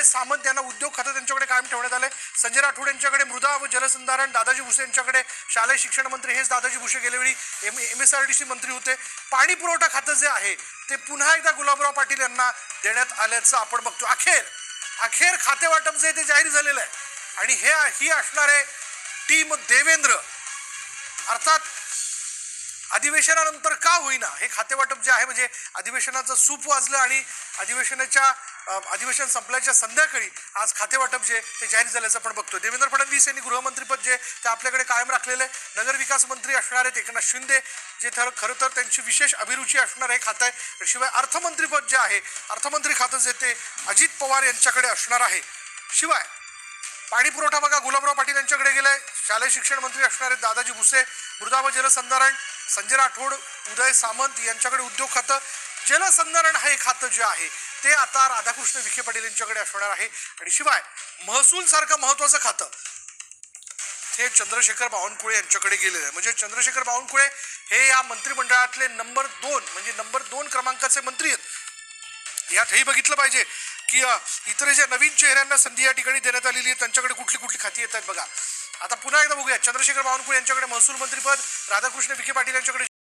उदय सामंत यांना उद्योग खातं त्यांच्याकडे कायम ठेवण्यात आले संजय राठोड यांच्याकडे मृदा व जलसंधारण दादाजी भुसे यांच्याकडे शालेय शिक्षण मंत्री हेच दादाजी भुसे गेल्यावेळी M M S R D C मंत्री होते. पाणी पुरवठा खातं जे आहे ते पुन्हा एकदा गुलाबराव पाटील यांना देण्यात आल्याचं आपण बघतो. अखेर अखेर खाते वाटप जे ते जाहीर झालेलं आहे. आणि हे ही असणार आहे टीम देवेंद्र. अर्थात अधिवेशनानंतर का होईना? हे खातेवाटप जे आहे म्हणजे अधिवेशनाचं सूप वाजलं आणि अधिवेशनाच्या अधिवेशन संपल्याच्या संध्याकाळी आज खातेवाटप जे ते जाहीर झाल्याचं आपण बघतो देवेंद्र फडणवीस यांनी गृहमंत्रीपद जे ते आपल्याकडे कायम राखलेलं आहे. नगरविकास मंत्री असणार आहेत एकनाथ शिंदे जे तर खरं तर त्यांची विशेष अभिरुची असणार हे खातं आहे. शिवाय अर्थमंत्रीपद जे आहे अर्थमंत्री खातं जे ते अजित पवार यांच्याकडे असणार आहे. शिवाय पाणी पुरवठा बघा गुलाबराव पाटील यांच्याकडे गेलाय. शालेय शिक्षण मंत्री असणारे दादाजी भुसे मृदा व जलसंधारण संजय राठोड उदय सामंत यांच्याकडे उद्योग खातं. जलसंधारण हे खातं जे आहे ते आता राधाकृष्ण विखे पाटील यांच्याकडे असणार आहे. आणि शिवाय महसूल सारखं महत्वाचं खातं हे चंद्रशेखर बावनकुळे यांच्याकडे गेलेलं आहे. म्हणजे चंद्रशेखर बावनकुळे हे या मंत्रिमंडळातले नंबर दोन म्हणजे नंबर दोन क्रमांकाचे मंत्री आहेत. यात हेही बघितलं पाहिजे की इतर ज्या नवीन चेहऱ्यांना संधी या ठिकाणी देण्यात आलेली आहे त्यांच्याकडे कुठली कुठली खाती येत आहेत बघा. आता पुन्हा एकदा बघूया. चंद्रशेखर बावनकुळे यांच्याकडे महसूल मंत्रीपद राधाकृष्ण विखे पाटील यांच्याकडे